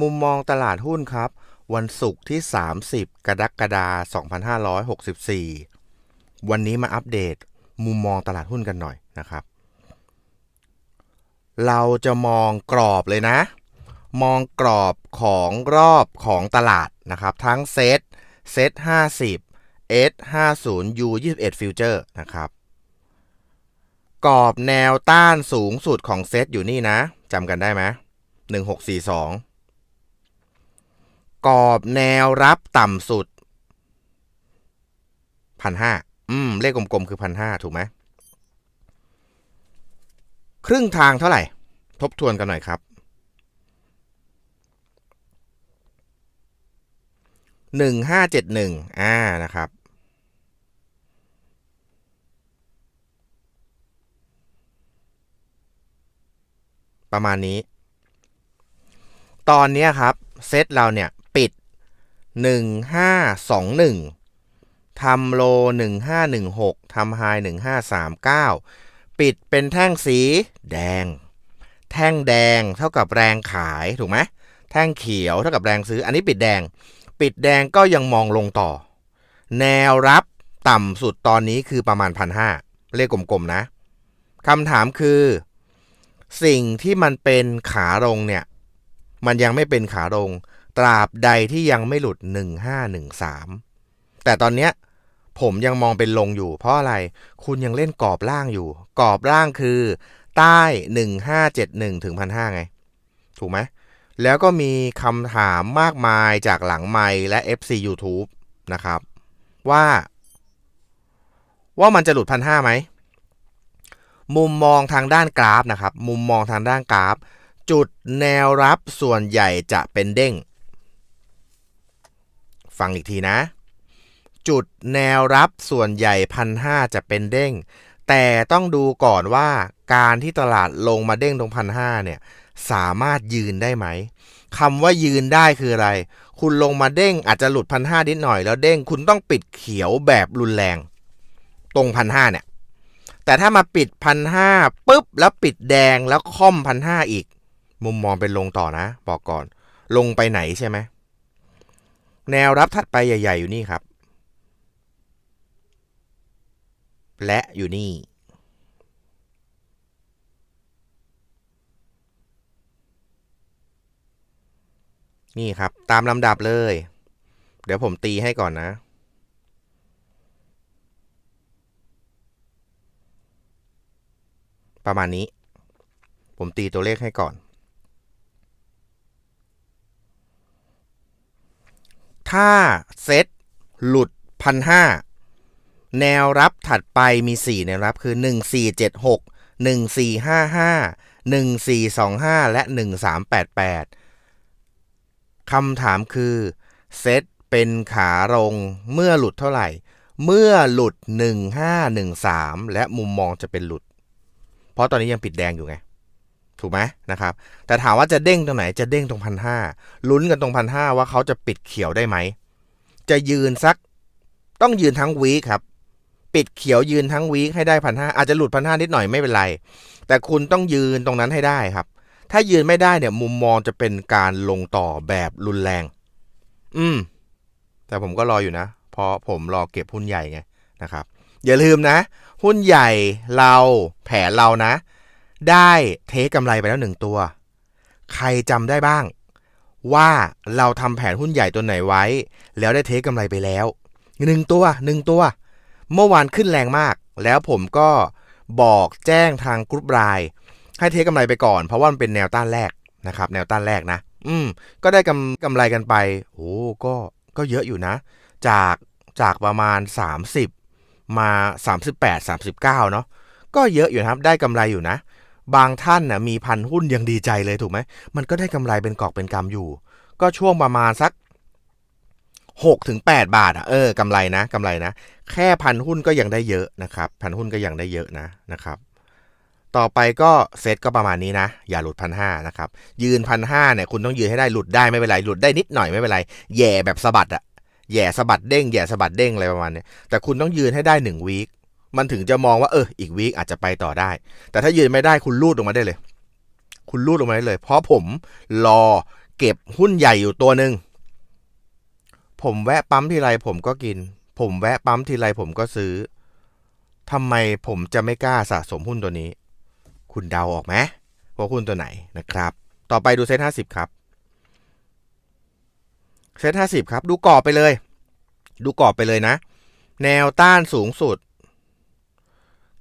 มุมมองตลาดหุ้นครับ วันศุกร์ที่ 30 กรกฎาคม2564 วันนี้มาอัปเดตมุมมองตลาดหุ้นกันหน่อยนะครับ เราจะมองกรอบเลยนะ มองกรอบของรอบของตลาดนะครับ ทั้งเซตเซต50 S 50 U 21 Future นะครับกรอบแนวต้านสูงสุดของเซตอยู่นี่นะจำกันได้ไหม1642 กรอบแนวรับต่ำสุดพันห้าอืม เลขกลมๆ คือพันห้าถูกไหม ครึ่งทางเท่าไหร่ ทบทวนกันหน่อยครับหนึ่งห้าเจ็ดหนึ่งอ่า นะครับประมาณนี้ ตอนนี้ครับ เซตเราเนี่ย 1521ทำโล 1516ทำไฮ1539 ปิดเป็นแท่งสีแดง แท่งแดงเท่ากับแรงขายถูกไหมแท่งเขียวเท่ากับแรงซื้อ อันนี้ปิดแดง ปิดแดงก็ยังมองลงต่อ แนวรับต่ำสุดตอนนี้คือประมาณพันห้าเลขกลมๆนะคำถามคือ สิ่งที่มันเป็นขาลงเนี่ย มันยังไม่เป็นขาลง ตราบใดที่ยังไม่หลุด 1513 แต่ตอนเนี้ยผมยังมองเป็นลงอยู่ เพราะอะไรคุณยังเล่นกรอบล่างอยู่ กรอบล่างคือ ใต้ 1571 ถึง 1,500 ไง ถูกไหมแล้วก็มีคำถามมากมายจากหลังไมค์และ FC YouTube นะครับ ว่า ว่ามันจะหลุดพันห้าไหมมุมมองทางด้านกราฟนะครับ มุมมองทางด้านกราฟ จุดแนวรับส่วนใหญ่จะเป็นเด้ง ฟังอีกทีนะ จุดแนวรับส่วนใหญ่พันห้าจะเป็นเด้ง แต่ต้องดูก่อนว่าการที่ตลาดลงมาเด้งตรงพันห้าเนี่ยสามารถยืนได้ไหมคำว่ายืนได้คืออะไร คุณลงมาเด้งอาจจะหลุดพันห้านิดหน่อยแล้วเด้งคุณต้องปิดเขียวแบบรุนแรง ตรงพันห้าเนี่ย แต่ถ้ามาปิดพันห้าปุ๊บแล้วปิดแดงแล้วค่อมพันห้าอีก มุมมองเป็นลงต่อนะ บอกก่อน ลงไปไหนใช่ไหม แนวรับถัดไปใหญ่ ๆ อยู่นี่ครับ และอยู่นี่ นี่ครับ ตามลำดับเลย เดี๋ยวผมตีให้ก่อนนะ ประมาณนี้ ผมตีตัวเลขให้ก่อน ถ้าเซตหลุดพันห้าแนวรับถัดไปมี 4 แนวรับคือ 1476 1455 1425 และ 1388 คำถามคือ เซตเป็นขาลงเมื่อหลุดเท่าไหร่ เมื่อหลุด 1513 และมุมมองจะเป็นหลุด เพราะตอนนี้ยังปิดแดงอยู่ไง ถูกไหมนะครับ แต่ถามว่าจะเด้งตรงไหนจะเด้งตรงพันห้าลุ้นกันตรงพันห้าว่าเขาจะปิดเขียวได้ไหม จะยืนสักต้องยืนทั้งวีคครับ ปิดเขียวยืนทั้งวีคให้ได้พันห้าอาจจะหลุดพันห้านิดหน่อยไม่เป็นไร แต่คุณต้องยืนตรงนั้นให้ได้ครับ ถ้ายืนไม่ได้เนี่ย มุมมองจะเป็นการลงต่อแบบรุนแรง อืม แต่ผมก็รออยู่นะ เพราะผมรอเก็บหุ้นใหญ่ไงนะครับ อย่าลืมนะ หุ้นใหญ่เราแผนเรานะ ได้เทคกำไรไปแล้วหนึ่งตัว ใครจำได้บ้าง ว่าเราทำแผนหุ้นใหญ่ตัวไหนไว้ แล้วได้เทคกำไรไปแล้วหนึ่งตัวหนึ่งตัว เมื่อวานขึ้นแรงมาก แล้วผมก็บอกแจ้งทางกรุ๊ปไลน์ให้เทคกำไรไปก่อน เพราะว่ามันเป็นแนวต้านแรกนะครับ แนวต้านแรกนะ อืม ก็ได้กำกำไรกันไปโอ้ก็ก็เยอะอยู่นะ จากจากประมาณ 30 มา 38 39 เนาะก็เยอะอยู่นะครับ ได้กำไรอยู่นะ บางท่านนะมีพันหุ้นยังดีใจเลยถูกไหม มันก็ได้กำไรเป็นกอบเป็นกำอยู่ ก็ช่วงประมาณสัก6ถึง8บาทอะเออกำไรนะกำไรนะ แค่พันหุ้นก็ยังได้เยอะนะครับพันหุ้นก็ยังได้เยอะนะนะครับ ต่อไปก็เซตก็ประมาณนี้นะ อย่าหลุดพันห้านะครับ ยืนพันห้าเนี่ยคุณต้องยืนให้ได้หลุดได้ไม่เป็นไรหลุดได้นิดหน่อยไม่เป็นไรแย่แบบสะบัดอะแย่สะบัดเด้งแย่สะบัดเด้งอะไรประมาณนี้แต่คุณต้องยืนให้ได้หนึ่งวีค มันถึงจะมองว่าเอออีกวีคอาจจะไปต่อได้ แต่ถ้ายืนไม่ได้คุณลูดลงมาได้เลย คุณลูดลงมาได้เลย เพราะผมรอเก็บหุ้นใหญ่อยู่ตัวหนึ่งผมแวะปั๊มทีไรผมก็กิน ผมแวะปั๊มทีไรผมก็ซื้อทำไมผมจะไม่กล้าสะสมหุ้นตัวนี้ คุณเดาออกไหมว่าหุ้นตัวไหนนะครับ ต่อไปดูเซ็ตห้าสิบครับเซ็ตห้าสิบครับ ดูกรอบไปเลย ดูกรอบไปเลยนะ แนวต้านสูงสุด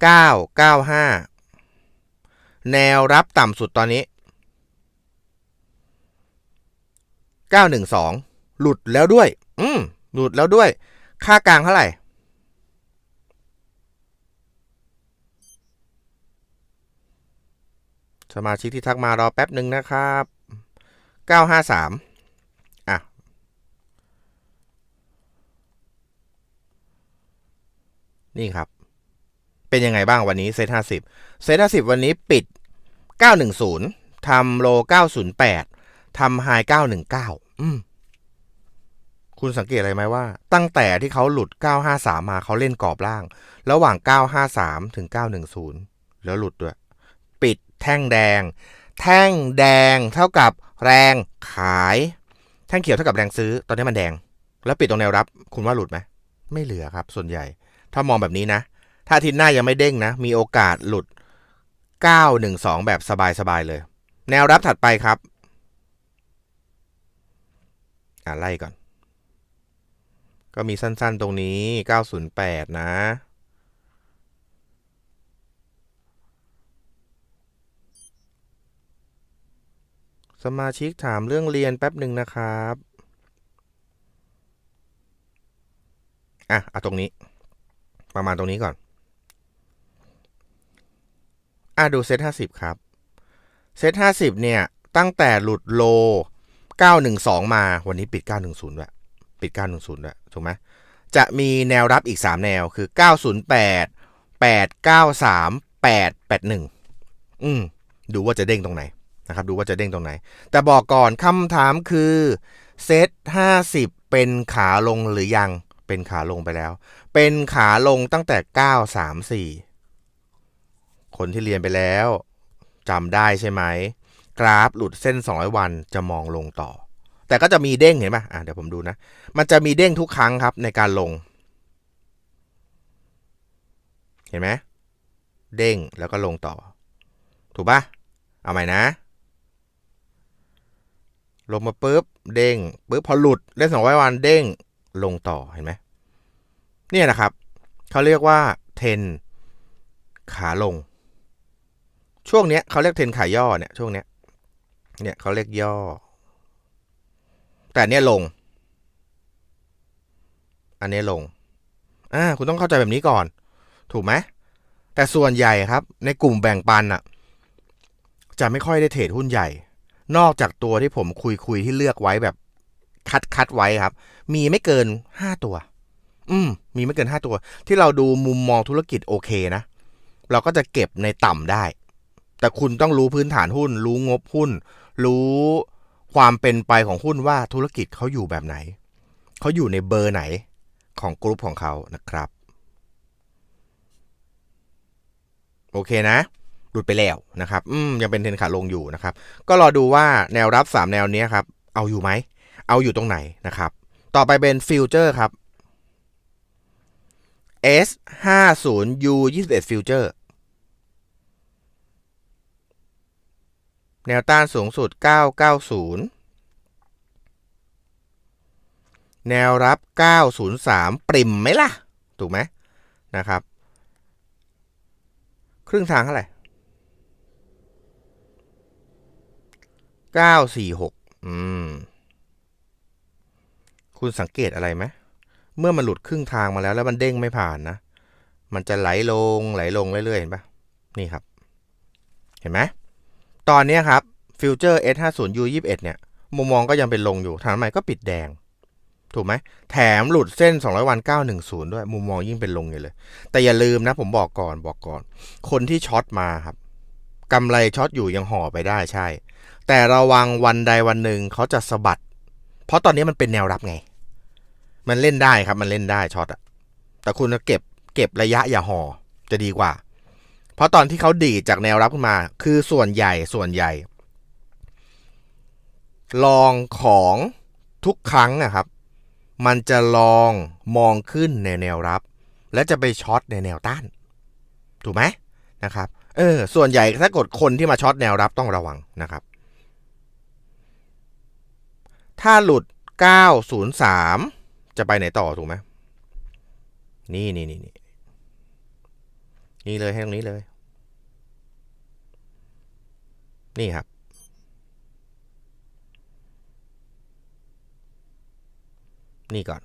9 9 5 แนวรับต่ำสุดตอนนี้ 912 หลุดแล้วด้วย อืม หลุดแล้วด้วย ค่ากลางเท่าไหร่ สมาชิกที่ทักมารอแป๊บหนึ่งนะครับ 953 อะนี่ครับ เป็นยังไงบ้างวันนี้เซต50เซต50วันนี้ปิด 910 ทำโล 908 ทำไฮ 919 อืมคุณสังเกตอะไรไหมว่า ตั้งแต่ที่เขาหลุด 953 มาเขาเล่นกรอบล่าง ระหว่าง 953 ถึง 910 แล้วหลุดด้วย ปิดแท่งแดง แท่งแดงเท่ากับแรงขาย แท่งเขียวเท่ากับแรงซื้อ ตอนนี้มันแดง แล้วปิดตรงแนวรับ คุณว่าหลุดไหม ไม่เหลือครับ ส่วนใหญ่ ถ้ามองแบบนี้นะ ถ้าทิตหน้ายังไม่เด้งนะ มีโอกาสหลุด 912 แบบสบายๆเลย แนวรับถัดไปครับอะไล่ก่อน ก็มีสั้นๆตรงนี้ 908 นะสมาชิกถามเรื่องเรียนแป๊บหนึ่งนะครับ อะ เอาตรงนี้ ประมาณตรงนี้ก่อน อะดูเซต50ครับ เซต50เนี่ย ตั้งแต่หลุดโล912มา วันนี้ปิด910ด้วย ปิด910ด้วยถูกไหมจะมีแนวรับอีก3แนวคือ908 893 881อืม ดูว่าจะเด้งตรงไหนนะครับ ดูว่าจะเด้งตรงไหน แต่บอกก่อนคำถามคือเซต50เป็นขาลงหรือยัง เป็นขาลงไปแล้ว เป็นขาลงตั้งแต่934 คนที่เรียนไปแล้วจำได้ใช่ไหมกราฟหลุดเส้น 200 วันจะมองลงต่อ แต่ก็จะมีเด้งเห็นไหมอะเดี๋ยวผมดูนะ มันจะมีเด้งทุกครั้งครับในการลง เห็นไหมเด้งแล้วก็ลงต่อ ถูกปะเอาใหม่นะ ลงมาปุ๊บเด้งปุ๊บพอหลุดเล่นสองร้อยวันเด้งลงต่อเห็นไหมเนี่ยนะครับเขาเรียกว่าเทนขาลง ช่วงเนี้ยเขาเรียกเทนขาย่อเนี่ยช่วงเนี้ย เนี่ยเขาเรียกย่อ แต่เนี้ยลง อันนี้ลง อ่า คุณต้องเข้าใจแบบนี้ก่อน ถูกไหมแต่ส่วนใหญ่ครับ ในกลุ่มแบ่งปันอะจะไม่ค่อยได้เทรดหุ้นใหญ่ นอกจากตัวที่ผมคุยคุยที่เลือกไว้แบบคัดคัดไว้ครับ มีไม่เกินห้าตัว อืม มีไม่เกินห้าตัว ที่เราดูมุมมองธุรกิจโอเคนะ เราก็จะเก็บในต่ำได้ แต่คุณต้องรู้พื้นฐานหุ้น รู้งบหุ้น รู้ความเป็นไปของหุ้นว่าธุรกิจเขาอยู่แบบไหน เขาอยู่ในเบอร์ไหนของกลุ่มของเขานะครับ โอเคนะหลุดไปแล้วนะครับ อืมยังเป็นเทนขาลงอยู่นะครับ ก็รอดูว่าแนวรับ 3 แนวนี้ครับ เอาอยู่ไหม เอาอยู่ตรงไหนนะครับ ต่อไปเป็นฟิวเจอร์ครับ S 5 0 U 21ฟิวเจอร์ แนวต้านสูงสุด 990 แนวรับ 903 ปริมไหมล่ะ ถูกไหมนะครับ ครึ่งทางเท่าไหร่ 946 อืม คุณสังเกตอะไรไหม เมื่อมันหลุดครึ่งทางมาแล้ว แล้วมันเด้งไม่ผ่านนะ มันจะไหลลงไหลลงเรื่อยๆ เห็นปะนี่ครับ เห็นไหม ตอนนี้ครับฟิวเจอร์ S50U21 เนี่ย มุมมองก็ยังเป็นลงอยู่ทางใหม่ก็ปิดแดง ถูกไหม แถมหลุดเส้น 200 วัน 910 ด้วย มุมมองยิ่งเป็นลงอยู่เลย แต่อย่าลืมนะ ผมบอกก่อนบอกก่อน คนที่ช็อตมาครับกำไรช็อตอยู่ยังห่อไปได้ใช่ แต่ระวังวันใดวันหนึ่งเขาจะสะบัด เพราะตอนนี้มันเป็นแนวรับไง มันเล่นได้ครับ มันเล่นได้ช็อตอะแต่คุณเก็บเก็บระยะอย่าห่อจะดีกว่า เพราะตอนที่เขาดีจากแนวรับขึ้นมา คือส่วนใหญ่ส่วนใหญ่ ลองของทุกครั้งนะครับ มันจะลองมองขึ้นในแนวรับ และจะไปช็อตในแนวต้าน ถูกไหมนะครับเออส่วนใหญ่ถ้ากดคนที่มาช็อตแนวรับต้องระวังนะครับ ถ้าหลุด 903 จะไปไหนต่อถูกไหมนี่นี่นี่ นี่เลยให้ตรงนี้เลย นี่ครับ นี่ก่อน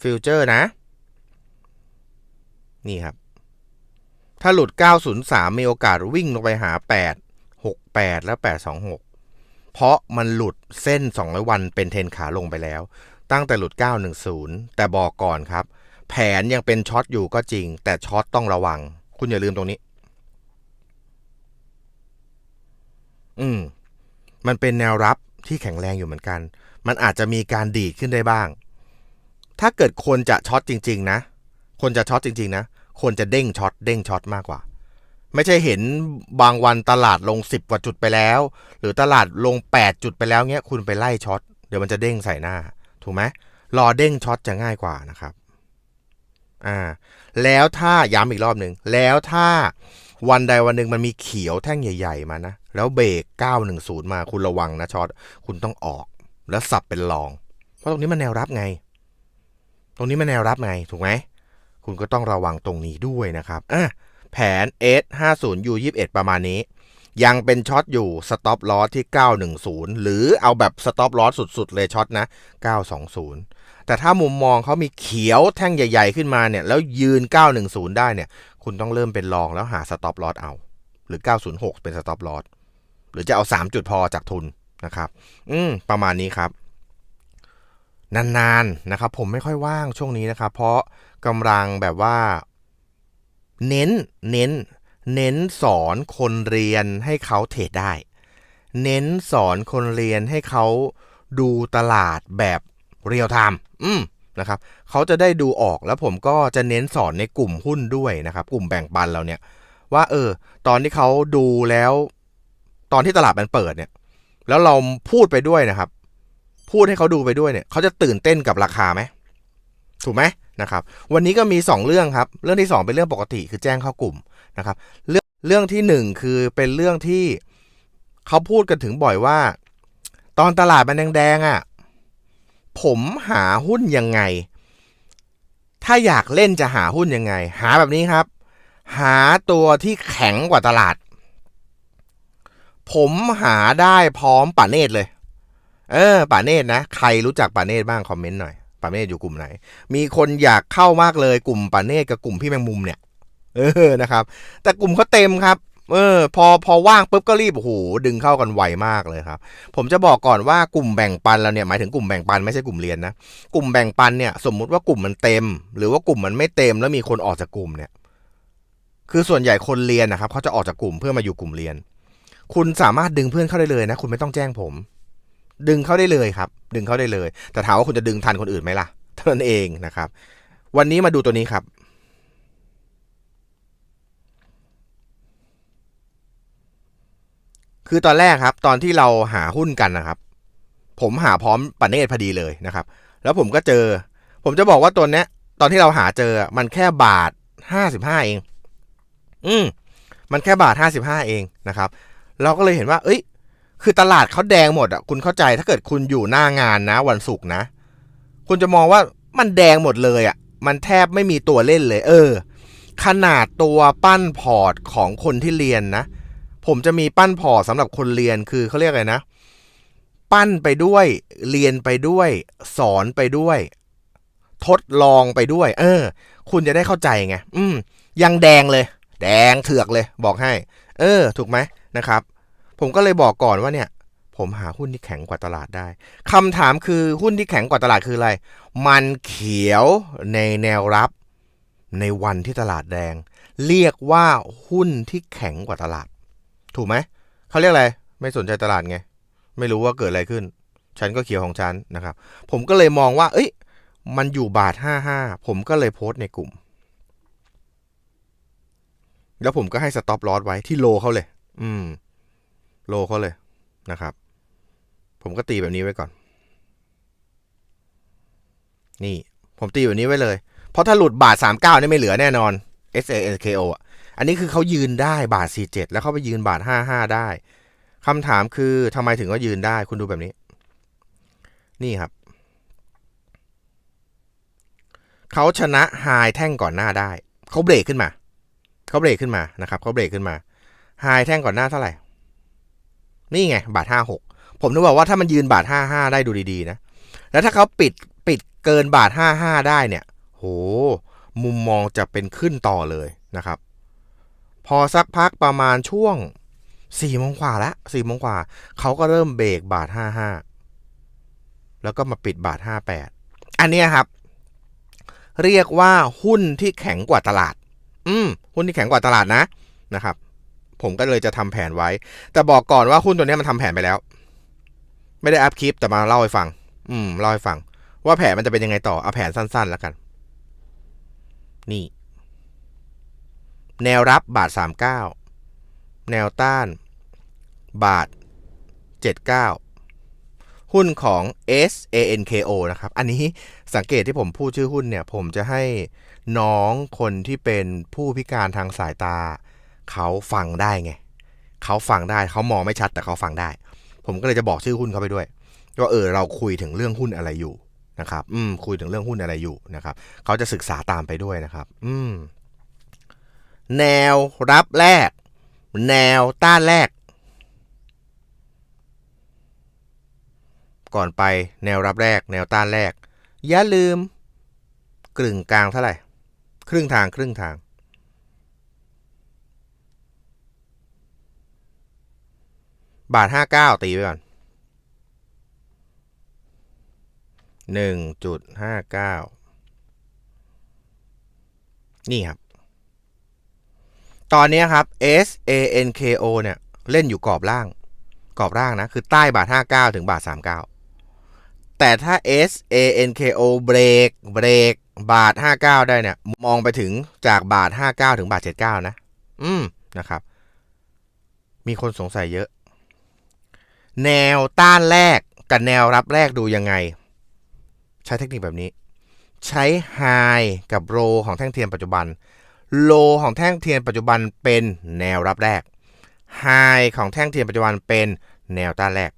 ฟิวเจอร์นะ นี่ครับ ถ้าหลุด 903 มีโอกาสวิ่งลงไปหา 8 68 และ826 เพราะมันหลุดเส้น 200 วันเป็นเทนขาลงไปแล้ว ตั้งแต่หลุด 910 แต่บอกก่อนครับ แผนยังเป็นช็อตอยู่ก็จริง แต่ช็อตต้องระวัง คุณอย่าลืมตรงนี้ อืม มันเป็นแนวรับที่แข็งแรงอยู่เหมือนกัน มันอาจจะมีการดีดขึ้นได้บ้าง ถ้าเกิดคนจะช็อตจริง ๆ นะ คนจะช็อตจริง ๆ นะ คนจะเด้งช็อตเด้งช็อตมากกว่า ไม่ใช่เห็นบางวันตลาดลง10กว่าจุดไปแล้ว หรือตลาดลง8จุดไปแล้วเงี้ย คุณไปไล่ช็อต เดี๋ยวมันจะเด้งใส่หน้า ถูกไหมรอเด้งช็อตจะง่ายกว่านะครับ อ่าแล้วถ้าย้ำอีกรอบหนึ่งแล้วถ้าวันใดวันหนึ่งมันมีเขียวแท่งใหญ่ ๆ มานะ แล้วเบรก 910 มาคุณระวังนะช็อตคุณต้องออก แล้วสับเป็นรอง เพราะตรงนี้มันแนวรับไง ตรงนี้มันแนวรับไง ถูกไหม คุณก็ต้องระวังตรงนี้ด้วยนะครับอะแผน S 5 0 U 21 ประมาณนี้ ยังเป็นช็อตอยู่สต็อปลอสที่ 910 หรือเอาแบบสต็อปลอสสุด ๆ เลยช็อตนะ 920 แต่ถ้ามุมมองเขามีเขียวแท่งใหญ่ ๆ ขึ้นมาเนี่ยแล้วยืน 910 ได้เนี่ย คุณต้องเริ่มเป็นลองแล้วหาสต็อปลอสเอา หรือ 906 เป็นสต็อปลอสหรือจะเอา 3 จุดพอจากทุนนะครับ อืมประมาณนี้ครับ นานๆนะครับ ผมไม่ค่อยว่างช่วงนี้นะครับ เพราะกำลังแบบว่า เน้นเน้น เน้นสอนคนเรียนให้เขาเทรดได้ เน้นสอนคนเรียนให้เขาดูตลาดแบบเรียลไทม์ อืมนะครับเขาจะได้ดูออกแล้วผมก็จะเน้นสอนในกลุ่มหุ้นด้วยนะครับ กลุ่มแบ่งปันเราเนี่ย ว่าเออ ตอนที่เขาดูแล้ว ตอนที่ตลาดมันเปิดเนี่ย แล้วเราพูดไปด้วยนะครับ พูดให้เขาดูไปด้วยเนี่ยเขาจะตื่นเต้นกับราคาไหมถูกไหมนะครับ วันนี้ก็มี 2 เรื่องครับ เรื่องที่ 2 เป็นเรื่องปกติคือแจ้งเข้ากลุ่มนะครับ เรื่องเรื่องที่ 1 คือเป็นเรื่องที่เขาพูดกันถึงบ่อยว่า ตอนตลาดมันแดงๆอะ่ะ ผมหาหุ้นยังไง ถ้าอยากเล่นจะหาหุ้นยังไง หาแบบนี้ครับ หาตัวที่แข็งกว่าตลาด ผมหาได้พร้อมป่าเนตรเลย เออป่าเนตรนะ ใครรู้จักป่าเนตรบ้างคอมเมนต์หน่อยป่าเนตรอยู่กลุ่มไหน มีคนอยากเข้ามากเลยกลุ่มป่าเนตรกับกลุ่มพี่แมงมุมเนี่ย เออนะครับ แต่กลุ่มเขาเต็มครับ เออพอพอว่างปุ๊บก็รีบโอ้โหดึงเข้ากันไวมากเลยครับ ผมจะบอกก่อนว่ากลุ่มแบ่งปันเราเนี่ยหมายถึงกลุ่มแบ่งปันไม่ใช่กลุ่มเรียนนะกลุ่มแบ่งปันเนี่ยสมมุติว่ากลุ่มมันเต็ม หรือว่ากลุ่มมันไม่เต็มแล้วมีคนออกจากกลุ่มเนี่ย คือส่วนใหญ่คนเรียนนะครับเขาจะออกจากกลุ่มเพื่อมาอยู่กลุ่มเรียน คุณสามารถดึงเพื่อนเข้าได้เลยนะ คุณไม่ต้องแจ้งผม ดึงเข้าได้เลยครับ ดึงเข้าได้เลย แต่ถามว่าคุณจะดึงทันคนอื่นไหมล่ะเท่านั้นเองนะครับ วันนี้มาดูตัวนี้ครับ คือตอนแรกครับ ตอนที่เราหาหุ้นกันนะครับ ผมหาพร้อมปเนตพอดีเลยนะครับ แล้วผมก็เจอ ผมจะบอกว่าตัวเนี้ย ตอนที่เราหาเจอมันแค่บาทห้าสิบห้าเอง อืมมันแค่บาทห้าสิบห้าเองนะครับ เราก็เลยเห็นว่า เอ้ย คือตลาดเขาแดงหมดอะคุณเข้าใจถ้าเกิดคุณอยู่หน้างานนะ วันศุกร์นะ คุณจะมองว่ามันแดงหมดเลยอะ มันแทบไม่มีตัวเล่นเลย เออ ขนาดตัวปั้นพอร์ตของคนที่เรียนนะ ผมจะมีปั้นพอร์ตสำหรับคนเรียนคือเขาเรียกอะไรนะ ปั้นไปด้วยเรียนไปด้วย สอนไปด้วย ทดลองไปด้วย เออ คุณจะได้เข้าใจไงอืม ยังแดงเลย แดงเถือกเลย บอกให้ เออ ถูกไหมนะครับ ผมก็เลยบอกก่อนว่าเนี่ย ผมหาหุ้นที่แข็งกว่าตลาดได้คำถามคือหุ้นที่แข็งกว่าตลาดคืออะไร มันเขียวในแนวรับ ในวันที่ตลาดแดง เรียกว่าหุ้นที่แข็งกว่าตลาด ถูกไหมเขาเรียกอะไร ไม่สนใจตลาดไง ไม่รู้ว่าเกิดอะไรขึ้น ฉันก็เขียวของฉันนะครับ ผมก็เลยมองว่า เอ้ย มันอยู่บาทห้าห้าผมก็เลยโพสต์ในกลุ่ม แล้วผมก็ให้สต็อปลอสไว้ที่โลเขาเลย อืม โลเขาเลยนะครับ ผมก็ตีแบบนี้ไว้ก่อน นี่ ผมตีแบบนี้ไว้เลย เพราะถ้าหลุดบาทสามเก้านี่ไม่เหลือแน่นอน S A N K O อะ อันนี้คือเขายืนได้บาทสี่เจ็ดแล้วเขาไปยืนบาทห้าห้าได้คำถามคือทำไมถึงว่ายืนได้คุณดูแบบนี้ นี่ครับ เขาชนะไฮแท่งก่อนหน้าได้ เขาเบรกขึ้นมา เขาเบรกขึ้นมานะครับเขาเบรกขึ้นมาไฮแท่งก่อนหน้าเท่าไหร่ นี่ไง บาทห้าหกผมนึกบอกว่าถ้ามันยืนบาทห้าห้าได้ดูดีๆนะ แล้วถ้าเขาปิดปิดเกินบาทห้าห้าได้เนี่ย โห มุมมองจะเป็นขึ้นต่อเลยนะครับ พอสักพักประมาณช่วงสี่โมงกว่าละสี่โมงกว่าเขาก็เริ่มเบรกบาทห้าห้าแล้วก็มาปิดบาทห้าแปดอันนี้ครับ เรียกว่าหุ้นที่แข็งกว่าตลาด อืมหุ้นที่แข็งกว่าตลาดนะนะครับ ผมก็เลยจะทำแผนไว้ แต่บอกก่อนว่าหุ้นตัวนี้มันทำแผนไปแล้ว ไม่ได้อัพคลิปแต่มาเล่าให้ฟัง อืมเล่าให้ฟัง ว่าแผนมันจะเป็นยังไงต่อเอาแผนสั้นๆแล้วกัน นี่ แนวรับบาทสามเก้าแนวต้านบาทเจ็ดเก้าหุ้นของ S A N K O นะครับ อันนี้สังเกตที่ผมพูดชื่อหุ้นเนี่ย ผมจะให้น้องคนที่เป็นผู้พิการทางสายตา เขาฟังได้ไง เขาฟังได้เขามองไม่ชัดแต่เขาฟังได้ ผมก็เลยจะบอกชื่อหุ้นเขาไปด้วยว่าเออเราคุยถึงเรื่องหุ้นอะไรอยู่นะครับ อืมคุยถึงเรื่องหุ้นอะไรอยู่นะครับ เขาจะศึกษาตามไปด้วยนะครับ อืม แนวรับแรก แนวต้านแรก ก่อนไปแนวรับแรก แนวต้านแรก อย่าลืมกลึงกลางเท่าไหร่ ครึ่งทางครึ่งทาง บาทห้าเก้าตีไปก่อนหนึ่งจุดห้าเก้านี่ครับ ตอนนี้ครับ S A N K O เนี่ยเล่นอยู่กรอบล่าง กรอบล่างนะ คือใต้บาท 59 ถึงบาท 39 แต่ถ้า S A N K O เบรกเบรกบาท 59 ได้เนี่ย มองไปถึงจากบาท 59 ถึงบาท 79 นะ อืมนะครับ มีคนสงสัยเยอะ แนวต้านแรกกับแนวรับแรกดูยังไง ใช้เทคนิคแบบนี้ ใช้ไฮกับโรของแท่งเทียนปัจจุบัน โลของแท่งเทียนปัจจุบันเป็นแนวรับแรกไฮของแท่งเทียนปัจจุบันเป็นแนวต้านแรก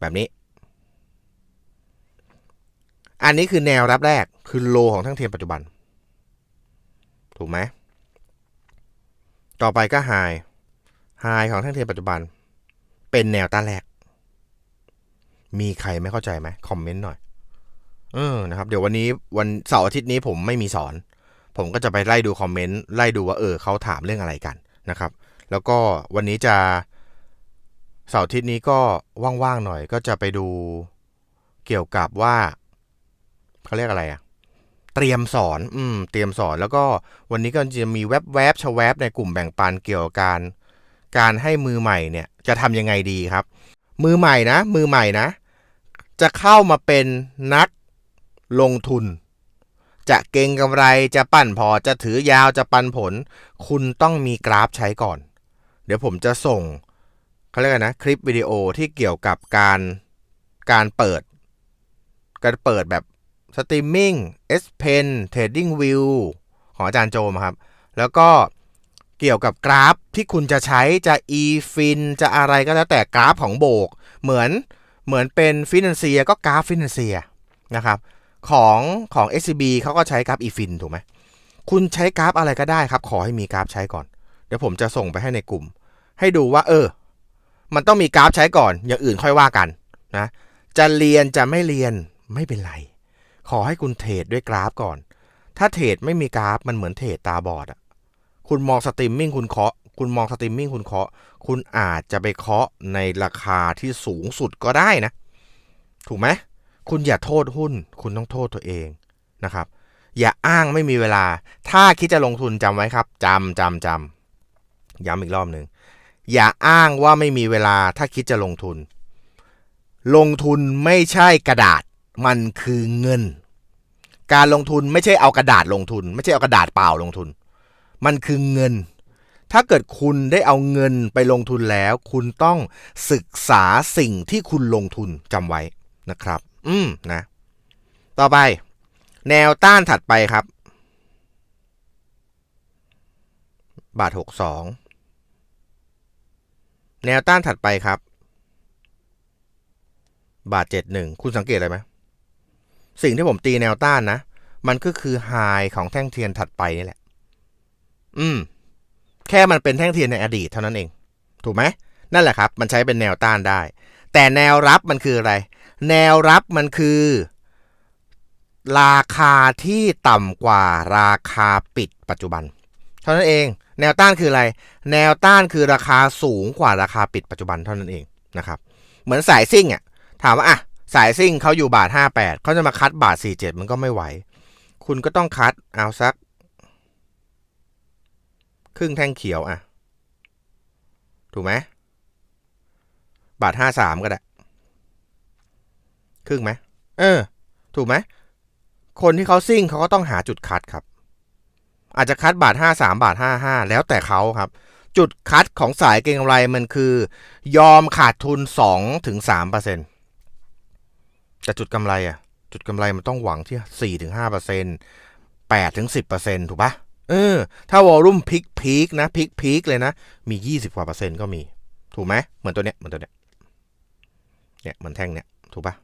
แบบนี้ อันนี้คือแนวรับแรกคือโลของแท่งเทียนปัจจุบัน ถูกไหมต่อไปก็ไฮไฮของแท่งเทียนปัจจุบัน เป็นแนวต้านแรก มีใครไม่เข้าใจไหมคอมเมนต์หน่อยเออนะครับ เดี๋ยววันนี้วันเสาร์อาทิตย์นี้ผมไม่มีสอน ผมก็จะไปไล่ดูคอมเมนต์ไล่ดูว่าเออเขาถามเรื่องอะไรกันนะครับ แล้วก็วันนี้จะเสาร์อาทิตย์นี้ก็ว่างๆหน่อยก็จะไปดูเกี่ยวกับว่าเขาเรียกอะไรอะเตรียมสอน อืม เตรียมสอน แล้วก็วันนี้ก็จะมีแวบแวบชแวบในกลุ่มแบ่งปันเกี่ยวกับการ การให้มือใหม่เนี่ย จะทำยังไงดีครับ มือใหม่นะ มือใหม่นะ จะเข้ามาเป็นนักลงทุน จะเก่งกำไรจะปั่นพอจะถือยาวจะปันผล คุณต้องมีกราฟใช้ก่อน เดี๋ยวผมจะส่งเขาเรียกนะคลิปวิดีโอที่เกี่ยวกับการการเปิด การเปิดแบบสตรีมมิ่ง S Pen Trading View ของอาจารย์โจมครับ แล้วก็เกี่ยวกับกราฟที่คุณจะใช้จะ eFin จะอะไรก็แล้วแต่กราฟของโบก เหมือนเหมือนเป็นฟินแลนเซียก็กราฟฟินแลนเซียนะครับ ของของ SCB เขาก็ใช้กราฟ eFin ถูกไหมคุณใช้กราฟอะไรก็ได้ครับ ขอให้มีกราฟใช้ก่อน เดี๋ยวผมจะส่งไปให้ในกลุ่ม ให้ดูว่า เออ มันต้องมีกราฟใช้ก่อน อย่างอื่นค่อยว่ากันนะ จะเรียนจะไม่เรียนไม่เป็นไร ขอให้คุณเทรดด้วยกราฟก่อน ถ้าเทรดไม่มีกราฟมันเหมือนเทรดตาบอดอะคุณมองสตรีมมิ่งคุณเคาะ คุณมองสตรีมมิ่งคุณเคาะ คุณอาจจะไปเคาะในราคาที่สูงสุดก็ได้นะ ถูกไหม คุณอย่าโทษหุ้น คุณต้องโทษตัวเองนะครับ อย่าอ้างไม่มีเวลา ถ้าคิดจะลงทุนจำไว้ครับจำจำจำย้ำอีกรอบหนึ่งอย่าอ้างว่าไม่มีเวลาถ้าคิดจะลงทุน ลงทุนไม่ใช่กระดาษ มันคือเงิน การลงทุนไม่ใช่เอากระดาษลงทุน ไม่ใช่เอากระดาษเปล่าลงทุน มันคือเงิน ถ้าเกิดคุณได้เอาเงินไปลงทุนแล้ว คุณต้องศึกษาสิ่งที่คุณลงทุนจำไว้นะครับ อืมนะ ต่อไป แนวต้านถัดไปครับ บาทหกสองแนวต้านถัดไปครับ บาทเจ็ดหนึ่งคุณสังเกตอะไรไหมสิ่งที่ผมตีแนวต้านนะ มันก็คือไฮของแท่งเทียนถัดไปนี่แหละ อืม แค่มันเป็นแท่งเทียนในอดีตเท่านั้นเอง ถูกไหม นั่นแหละครับ มันใช้เป็นแนวต้านได้ แต่แนวรับมันคืออะไร แนวรับมันคือ ราคาที่ต่ำกว่าราคาปิดปัจจุบัน เท่านั้นเอง แนวต้านคืออะไร แนวต้านคือราคาสูงกว่าราคาปิดปัจจุบันเท่านั้นเองนะครับ เหมือนสายซิ่งอะ ถามว่าอะสายซิ่งเขาอยู่บาท 58 เขาจะมาคัดบาท 47 มันก็ไม่ไหว คุณก็ต้องคัดเอาสัก ครึ่งแท่งเขียวอะ ถูกไหมบาท 53 ก็ได้ ครึ่งไหมเออ ถูกไหม คนที่เขาซิ่งเขาก็ต้องหาจุดคัดครับ อาจจะคัดบาท53บาท55แล้วแต่เขาครับ จุดคัดของสายเก็งกำไรมันคือ ยอมขาดทุน2-3%ถึง3%แต่จุดกำไรอะ จุดกำไรมันต้องหวังที่4-5% 8-10%ถึงสิบเปอร์เซ็นต์ถูกปะเออ ถ้าวอลลุ่มพิกพีกนะพิกพีกเลยนะ มี20กว่าเปอร์เซ็นต์ก็มี ถูกไหมเหมือนตัวเนี้ยเหมือนตัวเนี้ยเนี่ยเหมือนแท่งเนี้ยถูกปะ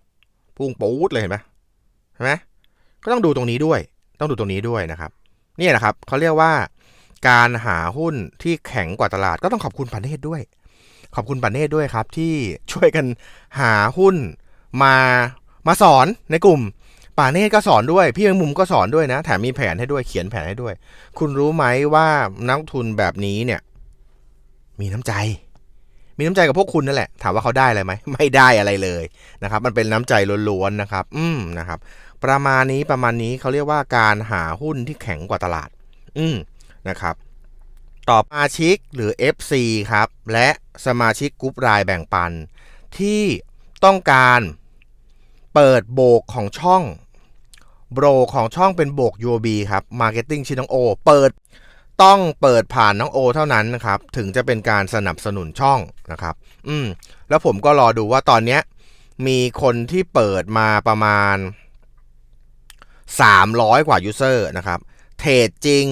พุ่งปูดเลยเห็นปะใช่ไหมก็ต้องดูตรงนี้ด้วย ต้องดูตรงนี้ด้วยนะครับ นี่นะครับเขาเรียกว่าการหาหุ้นที่แข็งกว่าตลาดก็ต้องขอบคุณปานเนตด้วย ขอบคุณปานเนตด้วยครับ ที่ช่วยกันหาหุ้นมามาสอนในกลุ่มป่าเนตก็สอนด้วย พี่แมงมุมก็สอนด้วยนะ แถมมีแผนให้ด้วยเขียนแผนให้ด้วย คุณรู้ไหมว่านักทุนแบบนี้เนี่ย มีน้ำใจ มีน้ำใจกับพวกคุณนั่นแหละถามว่าเขาได้อะไรไหมไม่ได้อะไรเลยนะครับ มันเป็นน้ำใจล้วนๆนะครับ อืมนะครับ ประมาณนี้ประมาณนี้เขาเรียกว่าการหาหุ้นที่แข็งกว่าตลาด อืมนะครับต่อสมาชิกหรือ FC ครับ และสมาชิกกรุ๊ปรายแบ่งปัน ที่ต้องการเปิดโบกของช่องโบรของช่องเป็นโบก UOB ครับ Marketing ชื่อน้องโอ เปิด ต้องเปิดผ่านน้องโอเท่านั้นนะครับ ถึงจะเป็นการสนับสนุนช่องนะครับ อืม แล้วผมก็รอดูว่าตอนเนี้ย มีคนที่เปิดมาประมาณ 300 กว่ายูเซอร์นะครับ เทรดจริง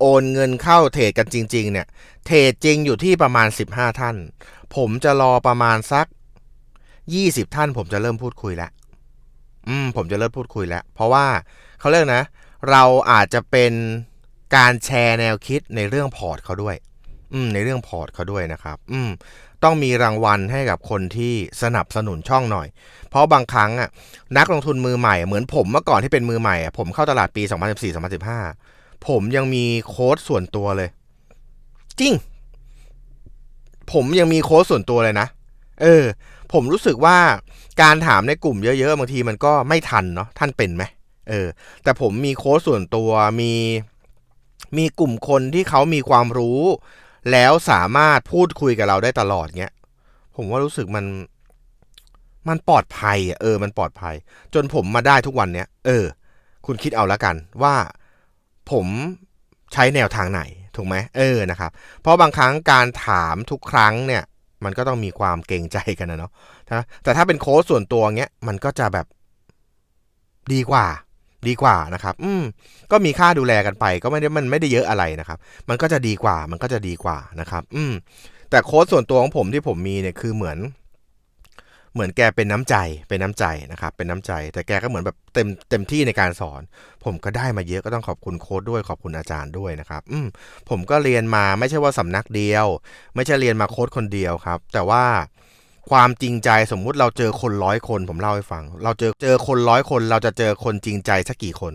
โอนเงินเข้าเทรดกันจริง ๆ เนี่ย เทรดจริงอยู่ที่ประมาณ 15 ท่าน ผมจะรอประมาณสัก 20 ท่าน ผมจะเริ่มพูดคุยแล้ว อืม ผมจะเริ่มพูดคุยแล้ว เพราะว่าเขาเรียกนะ เราอาจจะเป็น การแชร์แนวคิดในเรื่องพอร์ตเขาด้วย อืมในเรื่องพอร์ตเขาด้วยนะครับ อืมต้องมีรางวัลให้กับคนที่สนับสนุนช่องหน่อย เพราะบางครั้งอะนักลงทุนมือใหม่เหมือนผมเมื่อก่อนที่เป็นมือใหม่อะผมเข้าตลาดปี 2014-2015 ผมยังมีโค้ดส่วนตัวเลย จริง ผมยังมีโค้ดส่วนตัวเลยนะ เออ ผมรู้สึกว่าการถามในกลุ่มเยอะๆบางทีมันก็ไม่ทันเนาะท่านเป็นไหมเออ แต่ผมมีโค้ดส่วนตัวมี มีกลุ่มคนที่เขามีความรู้ แล้วสามารถพูดคุยกับเราได้ตลอดเงี้ย ผมว่ารู้สึกมัน มันปลอดภัยอะเออ มันปลอดภัย จนผมมาได้ทุกวันเนี้ย เออ คุณคิดเอาละกัน ว่าผมใช้แนวทางไหนถูกไหมเออนะครับ เพราะบางครั้งการถามทุกครั้งเนี่ย มันก็ต้องมีความเกรงใจกันนะเนาะแต่ถ้าเป็นโค้ชส่วนตัวเงี้ยมันก็จะแบบดีกว่า ดีกว่านะครับ อืม ก็มีค่าดูแลกันไป ก็ไม่ได้มันไม่ได้เยอะอะไรนะครับ มันก็จะดีกว่า มันก็จะดีกว่านะครับ อืม แต่โค้ชส่วนตัวของผมที่ผมมีเนี่ยคือเหมือน เหมือนแกเป็นน้ำใจเป็นน้ำใจนะครับ เป็นน้ำใจ แต่แกก็เหมือนแบบเต็มเต็มที่ในการสอน ผมก็ได้มาเยอะก็ต้องขอบคุณโค้ดด้วยขอบคุณอาจารย์ด้วยนะครับ อืม ผมก็เรียนมาไม่ใช่ว่าสำนักเดียว ไม่ใช่เรียนมาโค้ดคนเดียวครับ แต่ว่า ความจริงใจสมมุติเราเจอคนร้อยคน ผมเล่าให้ฟัง เราเจอเจอคนร้อยคน เราจะเจอคนจริงใจสักกี่คน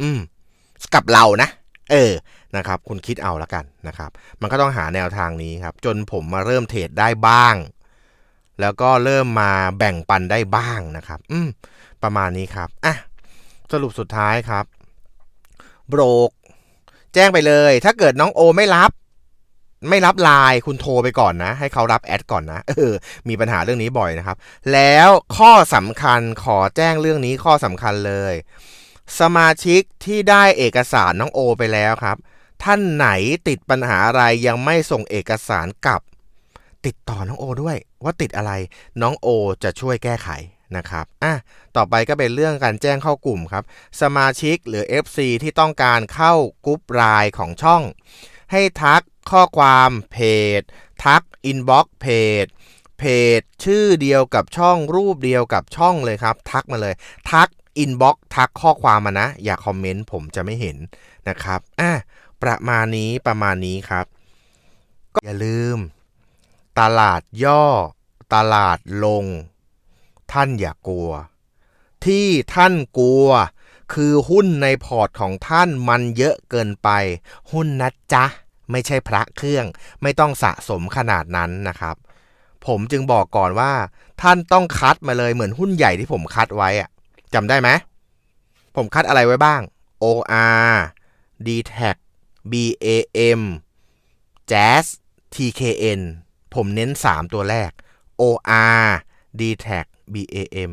อืมกับเรานะ เออนะครับ คุณคิดเอาละกันนะครับ มันก็ต้องหาแนวทางนี้ครับ จนผมมาเริ่มเทรดได้บ้าง แล้วก็เริ่มมาแบ่งปันได้บ้างนะครับ อืมประมาณนี้ครับอะสรุปสุดท้ายครับโบรก แจ้งไปเลย ถ้าเกิดน้องโอไม่รับ ไม่รับไลน์คุณโทรไปก่อนนะ ให้เขารับแอดก่อนนะเออมีปัญหาเรื่องนี้บ่อยนะครับ แล้วข้อสำคัญขอแจ้งเรื่องนี้ข้อสำคัญเลย สมาชิกที่ได้เอกสารน้องโอไปแล้วครับ ท่านไหนติดปัญหาอะไรยังไม่ส่งเอกสารกลับ ติดต่อน้องโอด้วยว่าติดอะไรน้องโอจะช่วยแก้ไขนะครับอะต่อไปก็เป็นเรื่องการแจ้งเข้ากลุ่มครับ สมาชิกหรือ FC ที่ต้องการเข้ากรุ๊ปไลน์ของช่อง ให้ทัก ข้อความเพจ ทักอินบ็อกเพจเพจชื่อเดียวกับช่องรูปเดียวกับช่องเลยครับ ทักมาเลย ทักอินบ็อกทักข้อความมานะ อย่าคอมเมนต์ผมจะไม่เห็นนะครับอะประมาณนี้ประมาณนี้ครับ ก็อย่าลืม ตลาดย่อ ตลาดลง ท่านอย่ากลัว ที่ท่านกลัว คือหุ้นในพอร์ตของท่านมันเยอะเกินไป หุ้นนะจ๊ะ ไม่ใช่พระเครื่องไม่ต้องสะสมขนาดนั้นนะครับ ผมจึงบอกก่อนว่า ท่านต้องคัดมาเลยเหมือนหุ้นใหญ่ที่ผมคัดไว้อะจำได้ไหมผมคัดอะไรไว้บ้าง OR d t a c BAM Jazz TKN ผมเน้น 3 ตัวแรก OR d t a c BAM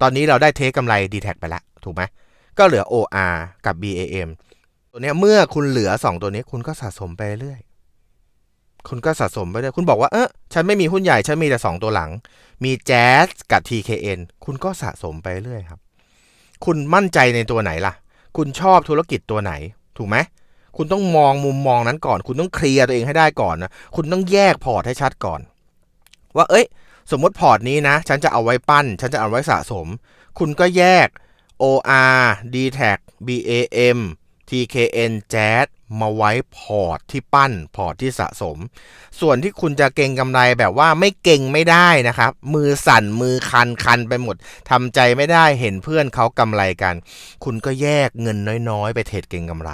ตอนนี้เราได้เทคกำไร d t a c ไปแล้ว ถูกไหม ก็เหลือ OR กับ BAM ตัวเนี้ยเมื่อคุณเหลือ2ตัวนี้คุณก็สะสมไปเรื่อย คุณก็สะสมไปเรื่อย คุณบอกว่าเออฉันไม่มีหุ้นใหญ่ ฉันมีแต่2ตัวหลัง มี Jazz กับ TKN คุณก็สะสมไปเรื่อยครับ คุณมั่นใจในตัวไหนล่ะ คุณชอบธุรกิจตัวไหน ถูกไหมคุณต้องมองมุมมองนั้นก่อน คุณต้องเคลียร์ตัวเองให้ได้ก่อนนะ คุณต้องแยกพอร์ตให้ชัดก่อน ว่าเอ้ย สมมติพอร์ตนี้นะ ฉันจะเอาไว้ปั้น ฉันจะเอาไว้สะสม คุณก็แยก OR d t a c BAM TKN Jazz มาไว้พอร์ตที่ปั้นพอร์ตที่สะสม ส่วนที่คุณจะเก่งกำไรแบบว่าไม่เก่งไม่ได้นะครับ มือสั่นมือคันคันไปหมดทำใจไม่ได้เห็นเพื่อนเขากำไรกัน คุณก็แยกเงินน้อยๆ ไปเทรดเก่งกำไร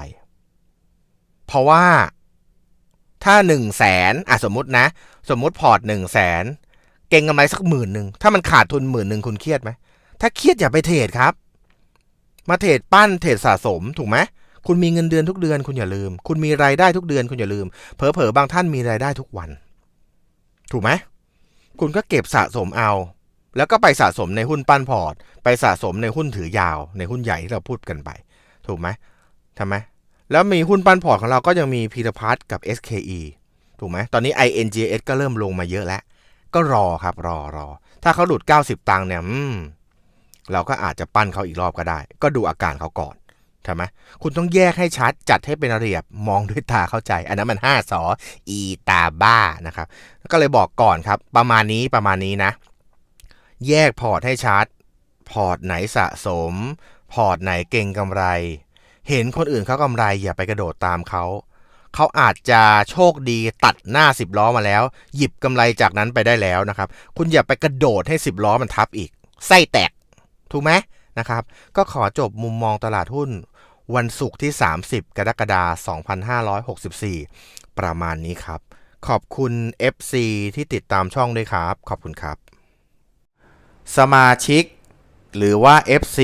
เพราะว่าถ้า1นึ่งแสนอะสมมตินะ สมมติพอร์ต1นึ่งแสนเก่งกำไรสักหมื่นหนึ่งถ้ามันขาดทุนหมื่นหนึ่งคุณเครียดไหมถ้าเครียดอย่าไปเทรดครับ มาเทรดปั้นเทรดสะสมถูกไหม คุณมีเงินเดือนทุกเดือนคุณอย่าลืม คุณมีรายได้ทุกเดือนคุณอย่าลืม เผลอๆบางท่านมีรายได้ทุกวัน ถูกไหม คุณก็เก็บสะสมเอา แล้วก็ไปสะสมในหุ้นปั้นพอร์ต ไปสะสมในหุ้นถือยาว ในหุ้นใหญ่ที่เราพูดกันไป ถูกไหมทำไหมแล้วมีหุ้นปั้นพอร์ตของเราก็ยังมีพีรพัฒน์กับ SKE ถูกไหมตอนนี้ INGS ก็เริ่มลงมาเยอะแล้ว ก็รอครับรอรอ ถ้าเขาหลุด 90 ตังค์เนี่ยเราก็อาจจะปั้นเขาอีกรอบก็ได้ ก็ดูอาการเขาก่อน ใช่ไหมคุณต้องแยกให้ชัดจัดให้เป็นระเบียบมองด้วยตาเข้าใจ อันนั้นมัน5สออีตาบ้านะครับ ก็เลยบอกก่อนครับ ประมาณนี้ประมาณนี้นะ แยกพอร์ตให้ชัด พอร์ตไหนสะสม พอร์ตไหนเก่งกำไร เห็นคนอื่นเขากำไรอย่าไปกระโดดตามเขาเขาอาจจะโชคดีตัดหน้า 10 ล้อมาแล้ว หยิบกำไรจากนั้นไปได้แล้วนะครับ คุณอย่าไปกระโดดให้ 10 ล้อมันทับอีก ไส้แตก ถูกไหมนะครับ ก็ขอจบมุมมองตลาดหุ้น วันศุกร์ที่ 30 กรกฎาคม 2564 ประมาณนี้ครับ ขอบคุณ FC ที่ติดตามช่องด้วยครับ ขอบคุณครับ สมาชิก หรือว่า FC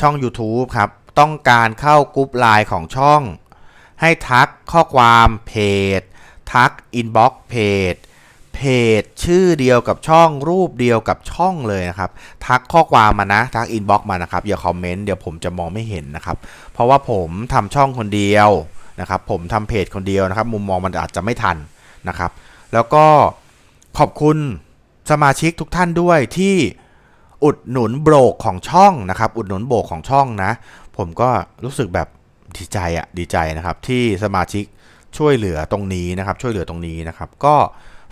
ช่อง YouTube ครับ ต้องการเข้ากรุ๊ปไลน์ของช่อง ให้ทักข้อความเพจ ทักอินบ็อกเพจ เพจชื่อเดียวกับช่องรูปเดียวกับช่องเลยนะครับ ทักข้อความมานะ ทักอินบ็อกมานะครับ อย่าคอมเมนต์เดี๋ยวผมจะมองไม่เห็นนะครับ เพราะว่าผมทำช่องคนเดียวนะครับ ผมทำเพจคนเดียวนะครับ มุมมองมันอาจจะไม่ทันนะครับ แล้วก็ขอบคุณสมาชิกทุกท่านด้วยที่อุดหนุนโบรกของช่องนะครับ อุดหนุนโบรกของช่องนะ ผมก็รู้สึกแบบดีใจอะดีใจนะครับที่สมาชิกช่วยเหลือตรงนี้นะครับ ช่วยเหลือตรงนี้นะครับ ก็